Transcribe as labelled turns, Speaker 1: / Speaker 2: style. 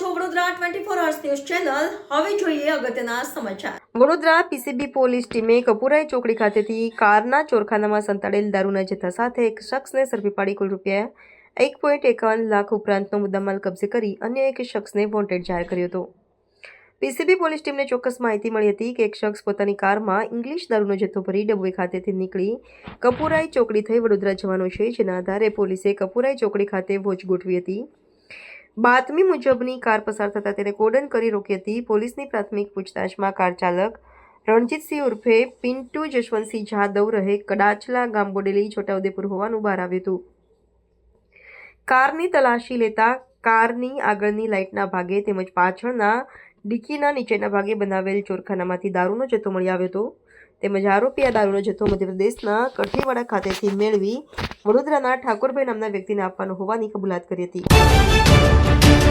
Speaker 1: છો Vadodara twenty four hours news channel હવે જોઈએ અગત્યના સમાચાર.
Speaker 2: વડોદરા પીસીબી પોલીસ ટીમે કપુરાઈ ચોકડી ખાતેથી કારના ચોરખાનામાં સંતાડેલ દારૂના જથ્થા સાથે એક શખ્સને ઝડપી પાડી કુલ રૂપિયા એક પોઈન્ટ એકાવન લાખ ઉપરાંતનો મુદ્દામાલ કબજે કરી અન્ય એક શખ્સને વોન્ટેડ જાહેર કર્યો હતો. પીસીબી પોલીસ ટીમને ચોક્કસ માહિતી મળી હતી કે એક શખ્સ પોતાની કારમાં ઇંગ્લિશ દારૂનો જથ્થો ભરી ડબોઈ ખાતેથી નીકળી કપુરાઈ ચોકડી થઈ વડોદરા જવાનો છે. જેના આધારે પોલીસે કપુરાઈ ચોકડી ખાતે વોચ ગોઠવી હતી. બાતમી મુજબની કાર પસાર થતાં તેને કોડન કરી રોકી હતી. પોલીસની પ્રાથમિક પૂછતાછમાં કાર ચાલક રણજીતસિંહ ઉર્ફે પિન્ટુ જશવંતસિંહ જાદવ રહે કડાચલા ગામ બોડેલી છોટાઉદેપુર હોવાનું બહાર આવ્યું હતું. કારની તલાશી લેતા કારની આગળની લાઇટના ભાગે તેમજ પાછળના ડિક્કીના નીચેના ભાગે બનાવેલ ચોરખાનામાંથી દારૂનો જથ્થો મળી આવ્યો હતો. તેમજ આરોપી આ દારૂનો જથ્થો મધ્યપ્રદેશના કઠીવાડા ખાતેથી મેળવી વડોદરાના ઠાકોરભાઈ નામના વ્યક્તિને આપવાનો હોવાની કબૂલાત કરી હતી.